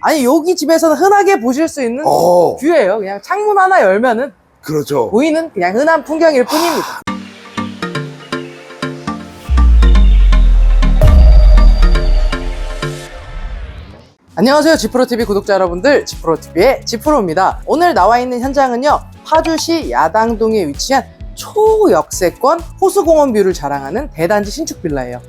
아니 여기 집에서는 흔하게 보실 수 있는 어, 뷰예요. 그냥 창문 하나 열면은 그렇죠. 보이는 그냥 흔한 풍경일 뿐입니다. 안녕하세요. 지프로TV 구독자 여러분들, 지프로TV의 지프로입니다. 오늘 나와 있는 현장은요, 파주시 야당동에 위치한 초역세권 호수공원 뷰를 자랑하는 대단지 신축 빌라예요.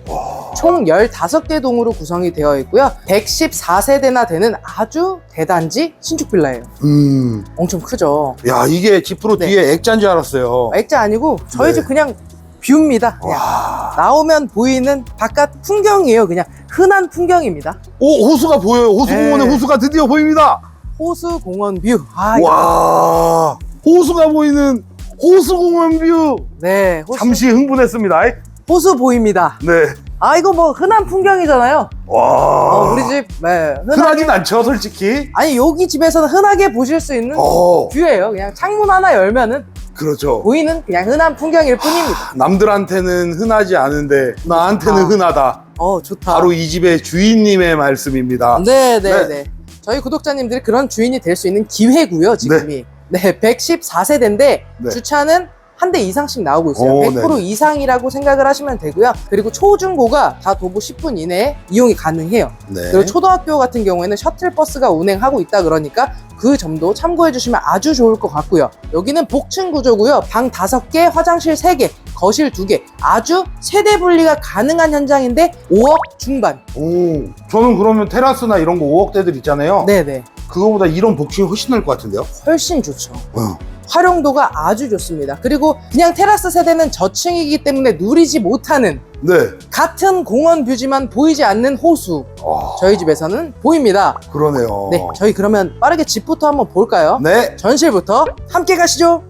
총 15개 동으로 구성이 되어 있고요. 114세대나 되는 아주 대단지 신축 빌라예요. 음, 엄청 크죠. 야 이게 지프로 네. 뒤에 액자인 줄 알았어요. 액자 아니고 저희 네. 집 그냥 뷰입니다. 그냥 와, 나오면 보이는 바깥 풍경이에요. 그냥 흔한 풍경입니다. 오 호수가 보여요. 호수공원의 네. 호수가 드디어 보입니다. 호수 공원 뷰. 아, 와, 호수가 보이는 호수공원 뷰. 네, 호수, 잠시 흥분했습니다. 호수 보입니다. 네. 아, 이거 뭐 흔한 풍경이잖아요. 와, 어, 우리 집, 네. 흔하진 않죠, 솔직히. 아니, 여기 집에서는 흔하게 보실 수 있는 어, 뷰예요. 그냥 창문 하나 열면은 그렇죠. 보이는 그냥 흔한 풍경일 뿐입니다. 남들한테는 흔하지 않은데 나한테는 아. 흔하다. 어, 좋다. 바로 이 집의 주인님의 말씀입니다. 네, 네, 네. 네. 저희 구독자님들이 그런 주인이 될 수 있는 기회고요, 지금이. 네, 114세대인데 네. 주차는 한 대 이상씩 나오고 있어요. 오, 100% 네. 이상이라고 생각을 하시면 되고요. 그리고 초중고가 다 도보 10분 이내에 이용이 가능해요. 네. 그리고 초등학교 같은 경우에는 셔틀버스가 운행하고 있다 그러니까 그 점도 참고해 주시면 아주 좋을 것 같고요. 여기는 복층 구조고요. 방 5개, 화장실 3개, 거실 2개. 아주 세대 분리가 가능한 현장인데 5억 중반. 오, 저는 그러면 테라스나 이런 거 5억대들 있잖아요. 네네. 그거보다 이런 복층이 훨씬 나을 것 같은데요? 훨씬 좋죠. 어. 활용도가 아주 좋습니다. 그리고 그냥 테라스 세대는 저층이기 때문에 누리지 못하는 네. 같은 공원 뷰지만 보이지 않는 호수. 아, 저희 집에서는 보입니다. 그러네요. 네, 저희 그러면 빠르게 집부터 한번 볼까요? 네. 전실부터 함께 가시죠.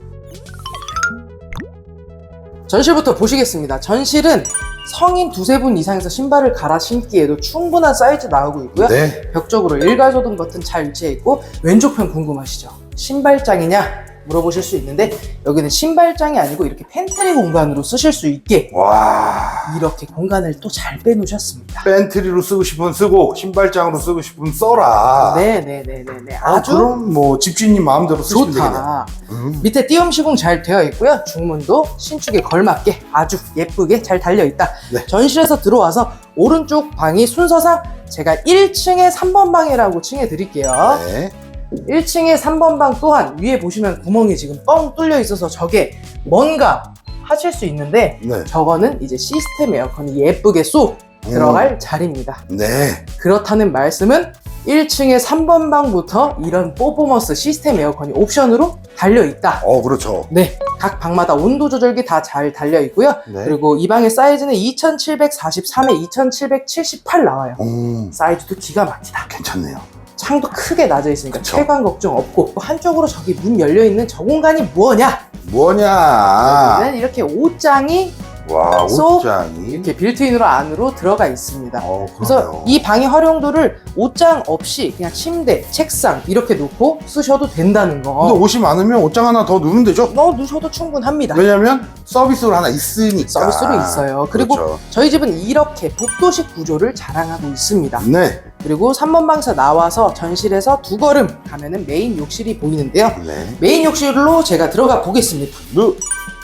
전실부터 보시겠습니다. 전실은 성인 두세 분 이상에서 신발을 갈아 신기에도 충분한 사이즈 나오고 있고요. 네. 벽 쪽으로 일괄소등 버튼 잘 위치해 있고 왼쪽 편 궁금하시죠? 신발장이냐? 물어보실 수 있는데 여기는 신발장이 아니고 이렇게 팬트리 공간으로 쓰실 수 있게 와. 이렇게 공간을 또 잘 빼놓으셨습니다. 팬트리로 쓰고 싶으면 쓰고 신발장으로 쓰고 싶으면 써라. 네네네네네. 아, 아주 그럼 뭐 집주인님 마음대로 쓰시면 되겠네요. 좋다. 음. 밑에 띄움 시공 잘 되어 있고요. 중문도 신축에 걸맞게 아주 예쁘게 잘 달려 있다. 네. 전실에서 들어와서 오른쪽 방이 순서상 제가 1층에 3번 방이라고 칭해 드릴게요. 네. 1층에 3번 방 또한 위에 보시면 구멍이 지금 뻥 뚫려 있어서 저게 뭔가 하실 수 있는데 네. 저거는 이제 시스템 에어컨이 예쁘게 쏙 들어갈 자리입니다. 네. 그렇다는 말씀은 1층에 3번 방부터 이런 퍼포먼스 시스템 에어컨이 옵션으로 달려 있다. 어, 그렇죠. 네, 각 방마다 온도 조절기 다 잘 달려 있고요. 네. 그리고 이 방의 사이즈는 2743에 2778 나와요. 음, 사이즈도 기가 막히다. 괜찮네요. 창도 크게 낮아 있으니까 그쵸. 채광 걱정 없고 또 한쪽으로 저기 문 열려 있는 저 공간이 뭐냐? 뭐냐? 여기는 이렇게 옷장이 와, 쏙 옷장이. 이렇게 빌트인으로 안으로 들어가 있습니다. 어, 그래서. 이 방의 활용도를 옷장 없이 그냥 침대, 책상 이렇게 놓고 쓰셔도 된다는 거. 근데 옷이 많으면 옷장 하나 더 넣으면 되죠? 넣어 두셔도 충분합니다. 왜냐면 서비스로 하나 있으니까. 서비스로 있어요. 그리고 그렇죠. 저희 집은 이렇게 복도식 구조를 자랑하고 있습니다. 네. 그리고 3번 방에서 나와서 전실에서 두 걸음 가면은 메인 욕실이 보이는데요. 네. 메인 욕실로 제가 들어가 보겠습니다. 누,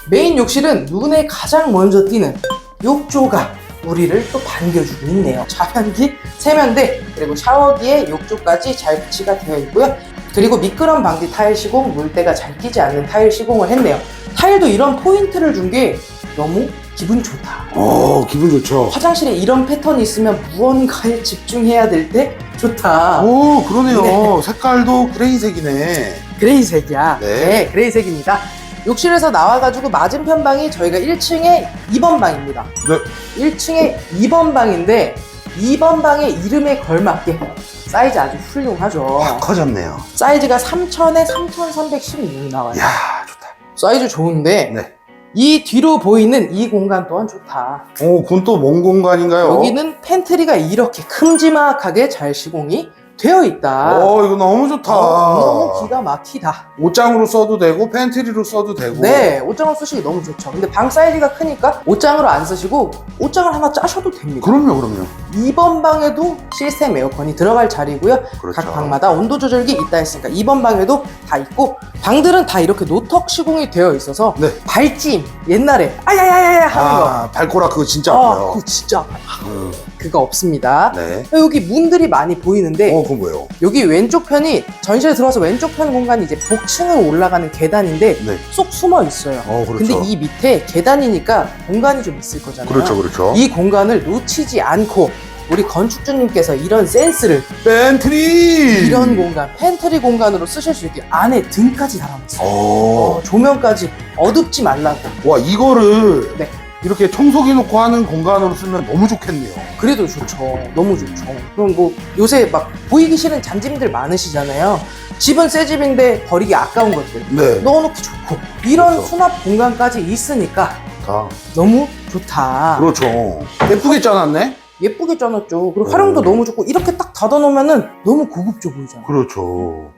메인 욕실은 눈에 가장 먼저 띄는 욕조가 우리를 또 반겨주고 있네요. 자변기, 세면대, 그리고 샤워기에 욕조까지 잘 배치가 되어 있고요. 그리고 미끄럼 방지 타일 시공, 물때가 잘 끼지 않는 타일 시공을 했네요. 타일도 이런 포인트를 준 게 너무 기분 좋다. 어, 기분 좋죠. 화장실에 이런 패턴이 있으면 무언가에 집중해야 될 때 좋다. 오, 그러네요. 네. 색깔도 그레이색이네. 그레이색이야. 네. 네, 그레이색입니다. 욕실에서 나와가지고 맞은편 방이 저희가 1층에 2번 방입니다. 네. 1층에 2번 방인데 2번 방의 이름에 걸맞게 사이즈 아주 훌륭하죠. 확 커졌네요. 사이즈가 3000에 3316 나와요. 이야, 좋다. 사이즈 좋은데 네. 이 뒤로 보이는 이 공간 또한 좋다. 오, 그건 또 먼 공간인가요? 여기는 팬트리가 이렇게 큼지막하게 잘 시공이 되어 있다. 어 이거 너무 좋다. 어, 너무 기가 막히다. 옷장으로 써도 되고 팬트리로 써도 되고. 네, 옷장을 쓰시기 너무 좋죠. 근데 방 사이즈가 크니까 옷장으로 안 쓰시고 옷장을 하나 짜셔도 됩니다. 그럼요, 그럼요. 2번 방에도 시스템 에어컨이 들어갈 자리고요. 그렇죠. 각 방마다 온도 조절기 있다 했으니까 2번 방에도 다 있고 방들은 다 이렇게 노턱 시공이 되어 있어서 네. 발찜 옛날에 아야야야야 하는 거. 아 발코라 그거 진짜 아, 아파요. 그거 진짜 아파요. 음, 그거 없습니다. 네. 여기 문들이 많이 보이는데 어 그건 뭐예요? 여기 왼쪽 편이 전실에 들어와서 왼쪽 편 공간이 이제 복층으로 올라가는 계단인데 네. 쏙 숨어 있어요. 어 그렇죠. 근데 이 밑에 계단이니까 공간이 좀 있을 거잖아요. 그렇죠, 그렇죠. 이 공간을 놓치지 않고 우리 건축주님께서 이런 센스를 팬트리. 이런 공간, 팬트리 공간으로 쓰실 수 있게 안에 등까지 달아놨어요. 어. 어, 조명까지 어둡지 말라고. 와 이거를 네. 이렇게 청소기 놓고 하는 공간으로 쓰면 너무 좋겠네요. 그래도 좋죠. 너무 좋죠. 그럼 뭐 요새 막 보이기 싫은 잔짐들 많으시잖아요. 집은 새 집인데 버리기 아까운 것들 네. 넣어놓기 좋고 이런 그렇죠. 수납 공간까지 있으니까 다. 너무 좋다. 그렇죠. 예쁘게 짜놨네. 예쁘게 짜놨죠. 그리고 음. 활용도 너무 좋고 이렇게 딱 닫아놓으면은 너무 고급져 보이잖아요. 그렇죠.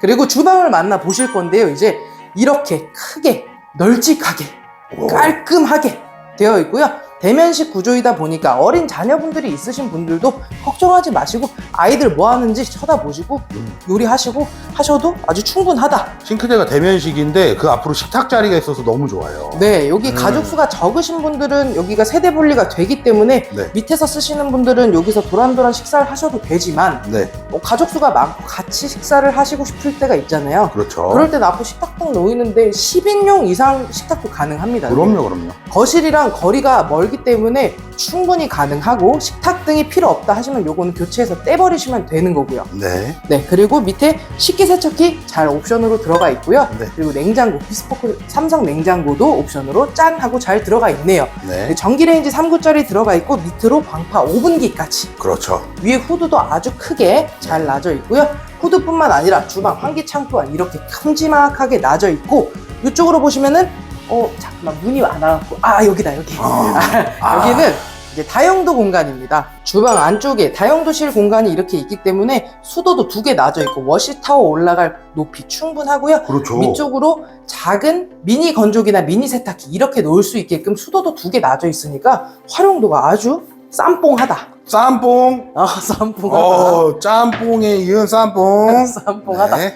그리고 주방을 만나 보실 건데요. 이제 이렇게 크게 널찍하게 오. 깔끔하게 되어 있고요. 대면식 구조이다 보니까 어린 자녀분들이 있으신 분들도 걱정하지 마시고 아이들 뭐 하는지 쳐다보시고 음. 요리하시고 하셔도 아주 충분하다. 싱크대가 대면식인데 그 앞으로 식탁 자리가 있어서 너무 좋아요. 네, 여기 음. 가족 수가 적으신 분들은 여기가 세대 분리가 되기 때문에 네. 밑에서 쓰시는 분들은 여기서 도란도란 식사를 하셔도 되지만 네. 뭐 가족 수가 많고 같이 식사를 하시고 싶을 때가 있잖아요. 그렇죠. 그럴 땐 앞으로 식탁등 놓이는데 10인용 이상 식탁도 가능합니다. 그럼요, 그럼요. 거실이랑 거리가 멀기 때문에 충분히 가능하고 식탁 등이 필요 없다 하시면 요거는 교체해서 떼버리시면 되는 거고요. 네. 네, 그리고 밑에 식기세척기 잘 옵션으로 들어가 있고요. 네. 그리고 냉장고, 비스포크 삼성 냉장고도 옵션으로 짠 하고 잘 들어가 있네요. 네. 전기레인지 3구짜리 들어가 있고 밑으로 방파 오븐기까지 그렇죠. 위에 후드도 아주 크게 잘 놔져 있고요. 후드뿐만 아니라 주방 환기창 또한 이렇게 큼지막하게 놔져 있고 이쪽으로 보시면은 어 잠깐만 문이 안 와갖고 아 여기다 여기 아. 여기는 이제 다용도 공간입니다. 주방 안쪽에 다용도실 공간이 이렇게 있기 때문에 수도도 두개 놔져 있고 워시타워 올라갈 높이 충분하고요. 그렇죠. 위쪽으로 작은 미니 건조기나 미니 세탁기 이렇게 놓을 수 있게끔 수도도 두개 놔져 있으니까 활용도가 아주 쌈뽕하다. 쌈뽕. 아, 쌈뽕하다. 어, 짬뽕에 이은 쌈뽕. 쌈뽕하다. 네.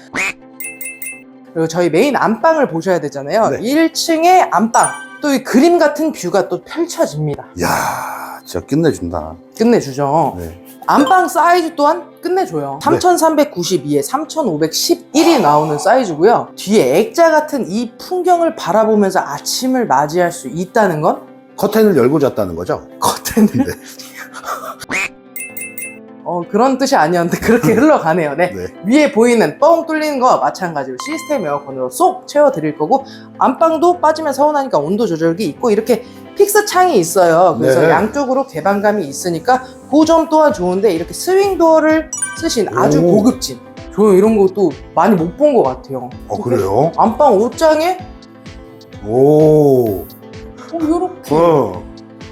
그리고 저희 메인 안방을 보셔야 되잖아요. 네. 1층의 안방. 또 이 그림 같은 뷰가 또 펼쳐집니다. 야, 진짜 끝내준다. 끝내주죠. 네. 안방 사이즈 또한 끝내줘요. 3392에 3511이 나오는 사이즈고요. 뒤에 액자 같은 이 풍경을 바라보면서 아침을 맞이할 수 있다는 건 커튼을 열고 잤다는 거죠? 커튼을 네. 어, 그런 뜻이 아니었는데 그렇게 흘러가네요. 네. 네. 위에 보이는 뻥 뚫리는 거 마찬가지로 시스템 에어컨으로 쏙 채워 드릴 거고 안방도 빠지면 서운하니까 온도 조절기 있고 이렇게 픽스 창이 있어요. 그래서 네. 양쪽으로 개방감이 있으니까 그 점 또한 좋은데 이렇게 스윙 도어를 쓰신 아주 오. 고급진 저는 이런 것도 많이 못 본 것 같아요. 어, 그래요? 안방 옷장에 오. 어, 요렇게 어.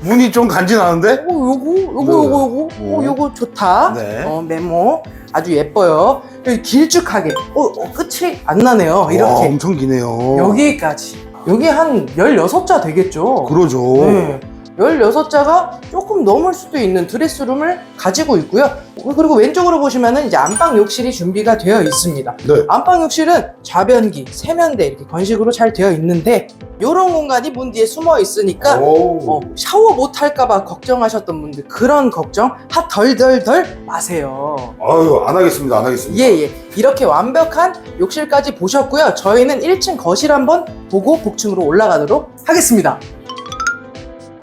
문이 좀 간지나는데? 어, 요거, 요거, 네. 요거, 요거, 어, 오. 요거 좋다. 네. 어, 메모. 아주 예뻐요. 여기 길쭉하게. 어, 어, 끝이 안 나네요. 와, 이렇게. 엄청 기네요. 여기까지. 여기 한 16자 되겠죠? 그러죠. 네. 16자가 조금 넘을 수도 있는 드레스룸을 가지고 있고요. 그리고 왼쪽으로 보시면은 이제 안방 욕실이 준비가 되어 있습니다. 네. 안방 욕실은 좌변기, 세면대 이렇게 건식으로 잘 되어 있는데 이런 공간이 문 뒤에 숨어 있으니까 오. 어, 샤워 못 할까봐 걱정하셨던 분들 그런 걱정 하 덜덜덜 마세요. 아유, 안 하겠습니다. 안 하겠습니다. 예예 이렇게 완벽한 욕실까지 보셨고요. 저희는 1층 거실 한번 보고 복층으로 올라가도록 하겠습니다.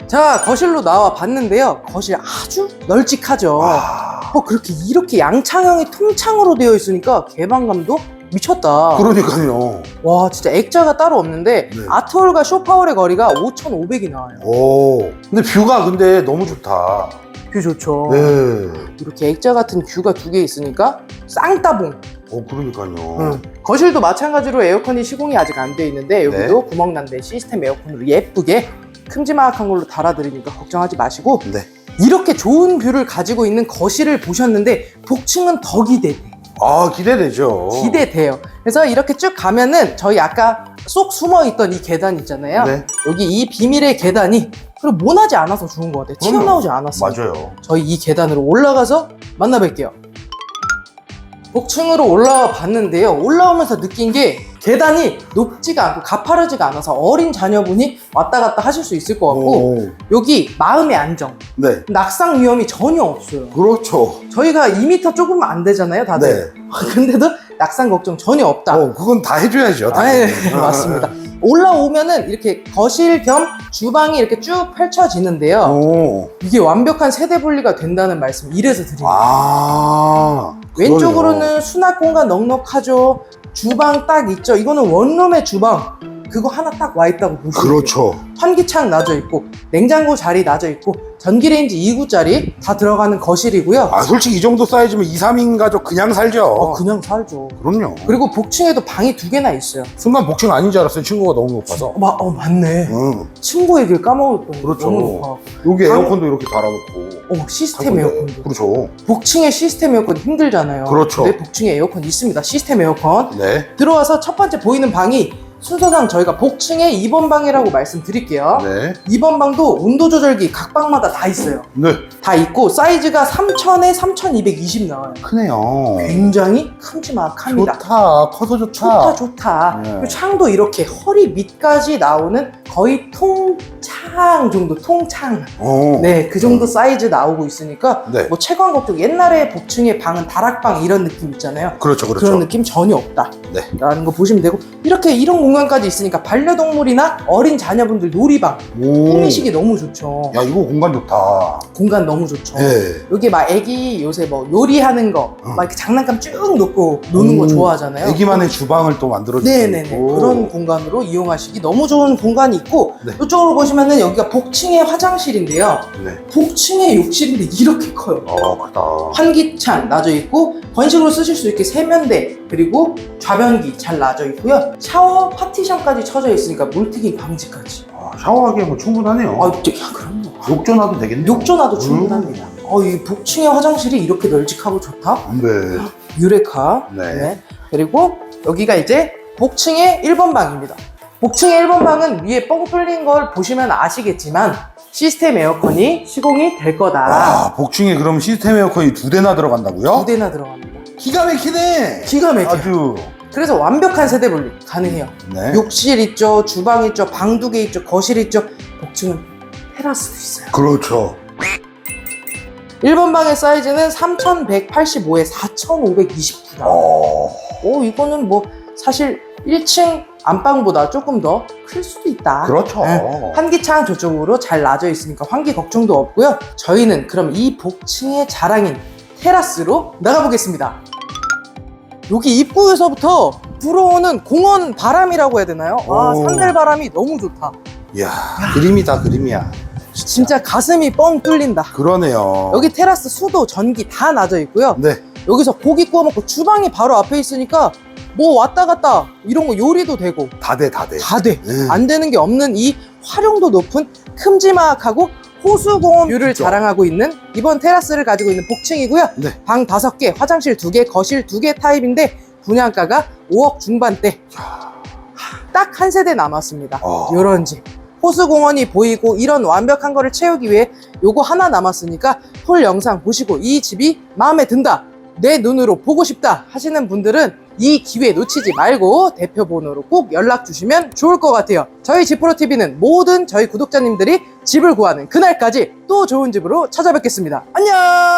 자 거실로 나와 봤는데요. 거실 아주 널찍하죠. 와. 어 그렇게 이렇게 양창형이 통창으로 되어 있으니까 개방감도 미쳤다. 그러니까요. 와 진짜 액자가 따로 없는데 네. 아트홀과 쇼파월의 거리가 5,500이 나와요. 오. 근데 뷰가 근데 너무 좋다. 뷰 좋죠. 네. 이렇게 액자 같은 뷰가 두 개 있으니까 쌍따봉. 어, 그러니까요. 응. 거실도 마찬가지로 에어컨이 시공이 아직 안 돼 있는데 여기도 구멍 난 데 시스템 에어컨으로 예쁘게 큼지막한 걸로 달아드리니까 걱정하지 마시고 네. 이렇게 좋은 뷰를 가지고 있는 거실을 보셨는데 복층은 더 기대돼. 아 기대되죠. 기대돼요. 그래서 이렇게 쭉 가면은 저희 아까 쏙 숨어 있던 이 계단 있잖아요. 네. 여기 이 비밀의 계단이 그리고 모나지 않아서 좋은 것 같아요. 그럼요. 튀어나오지 않았어요. 맞아요. 저희 이 계단으로 올라가서 만나뵐게요. 복층으로 올라와 봤는데요. 올라오면서 느낀 게 계단이 높지가 않고 가파르지가 않아서 어린 자녀분이 왔다 갔다 하실 수 있을 것 같고 오, 여기 마음의 안정, 네. 낙상 위험이 전혀 없어요. 그렇죠. 저희가 2m 조금 안 되잖아요, 다들. 근데도 낙상 걱정 전혀 없다. 네. 어, 그건 다 해줘야죠. 아, 당연히. 네, 맞습니다. 올라오면은 이렇게 거실 겸 주방이 이렇게 쭉 펼쳐지는데요. 오, 이게 완벽한 세대 분리가 된다는 말씀 이래서 드립니다. 아. 왼쪽으로는 수납 공간 넉넉하죠. 주방 딱 있죠. 이거는 원룸의 주방. 그거 하나 딱 와 있다고 보시면 돼요. 그렇죠. 환기창 놔져 있고 냉장고 자리 놔져 있고 전기레인지 2구짜리 다 들어가는 거실이고요. 아, 솔직히 이 정도 사이즈면 2, 3인 가족 그냥 살죠. 어, 그냥 살죠. 그럼요. 그리고 복층에도 방이 두 개나 있어요. 순간 복층 아닌 줄 알았어요. 친구가 너무 높아서. 어, 마, 어 맞네. 응. 친구 얘기를 까먹었던 거 그렇죠. 너무 높아. 여기 방- 에어컨도 이렇게 달아놓고. 어 시스템 에어컨도. 그렇죠. 복층에 시스템 에어컨 힘들잖아요. 그렇죠. 근데 복층에 에어컨 있습니다. 시스템 에어컨. 네. 들어와서 첫 번째 보이는 방이 순서상 저희가 복층의 2번 방이라고 말씀드릴게요. 네. 2번 방도 온도 조절기 각 방마다 다 있어요. 네. 다 있고 사이즈가 3000에 3220 나와요. 크네요. 굉장히 큼지막합니다. 좋다. 커서 좋다. 좋다 좋다. 네. 그리고 창도 이렇게 허리 밑까지 나오는 거의 통창 정도 통창. 어. 네, 그 정도 사이즈 나오고 있으니까 네. 뭐 채광 걱정 옛날에 복층의 방은 다락방 이런 느낌 있잖아요. 그렇죠. 그렇죠. 그런 느낌 전혀 없다. 네. 라는 거 보시면 되고 이렇게 이런 공간까지 있으니까 반려동물이나 어린 자녀분들 놀이방 오. 꾸미시기 너무 좋죠. 야, 이거 공간 좋다. 공간 너무 좋죠. 네. 여기 막 애기 요새 뭐 요리하는 거, 어. 막 이렇게 장난감 쭉 놓고 노는 거 음, 좋아하잖아요. 애기만의 주방을 또 만들어줄 수 네네네 있고. 그런 공간으로 이용하시기 너무 좋은 공간이 있고 네. 이쪽으로 보시면은 여기가 복층의 화장실인데요. 네. 복층의 욕실인데 이렇게 커요. 어, 크다. 환기창 놔져 있고 건식으로 쓰실 수 있게 세면대 그리고 좌변기 잘 놔져 있고요. 샤워 파티션까지 쳐져 있으니까 물튀기 방지까지. 아, 샤워하기에 뭐 충분하네요. 아, 야 그럼요. 욕조 놔도 되겠네. 욕조 놔도 충분합니다. 어, 이 복층의 화장실이 이렇게 널찍하고 좋다. 네. 유레카. 네. 그리고 여기가 이제 복층의 1번 방입니다. 복층의 1번 방은 위에 뻥 뚫린 걸 보시면 아시겠지만 시스템 에어컨이 시공이 될 거다. 아, 복층에 그럼 시스템 에어컨이 두 대나 들어간다고요? 두 대나 들어갑니다. 기가 막히네. 기가 막혀요. 아주. 그래서 완벽한 세대 분리 가능해요. 네. 욕실 있죠, 주방 있죠, 방 두 개 있죠, 거실 있죠. 복층은 테라스도 있어요. 그렇죠. 1번 방의 사이즈는 3185에 4529다. 어. 오, 이거는 뭐 사실 1층 안방보다 조금 더 클 수도 있다. 그렇죠. 네. 환기창 저쪽으로 잘 놔져 있으니까 환기 걱정도 없고요. 저희는 그럼 이 복층의 자랑인 테라스로 나가보겠습니다. 여기 입구에서부터 불어오는 공원 바람이라고 해야 되나요? 아, 오. 산들 바람이 너무 좋다. 이야, 그림이다, 그림이야. 진짜 가슴이 뻥 뚫린다. 그러네요. 여기 테라스 수도 전기 다 놔져 있고요. 네. 여기서 고기 구워 먹고 주방이 바로 앞에 있으니까 뭐 왔다 갔다 이런 거 요리도 되고 다 돼, 다 돼. 다 돼. 네. 안 되는 게 없는 이 활용도 높은 큼지막하고 호수공원 뷰를 그렇죠. 자랑하고 있는 이번 테라스를 가지고 있는 복층이고요. 네. 방 다섯 개, 화장실 두 개, 거실 두개 타입인데 분양가가 5억 중반대. 딱 한 세대 남았습니다. 어. 요런 집. 호수공원이 보이고 이런 완벽한 거를 채우기 위해 요거 하나 남았으니까 풀 영상 보시고 이 집이 마음에 든다. 내 눈으로 보고 싶다 하시는 분들은 이 기회 놓치지 말고 대표 번호로 꼭 연락 주시면 좋을 것 같아요. 저희 지프로TV는 모든 저희 구독자님들이 집을 구하는 그날까지 또 좋은 집으로 찾아뵙겠습니다. 안녕!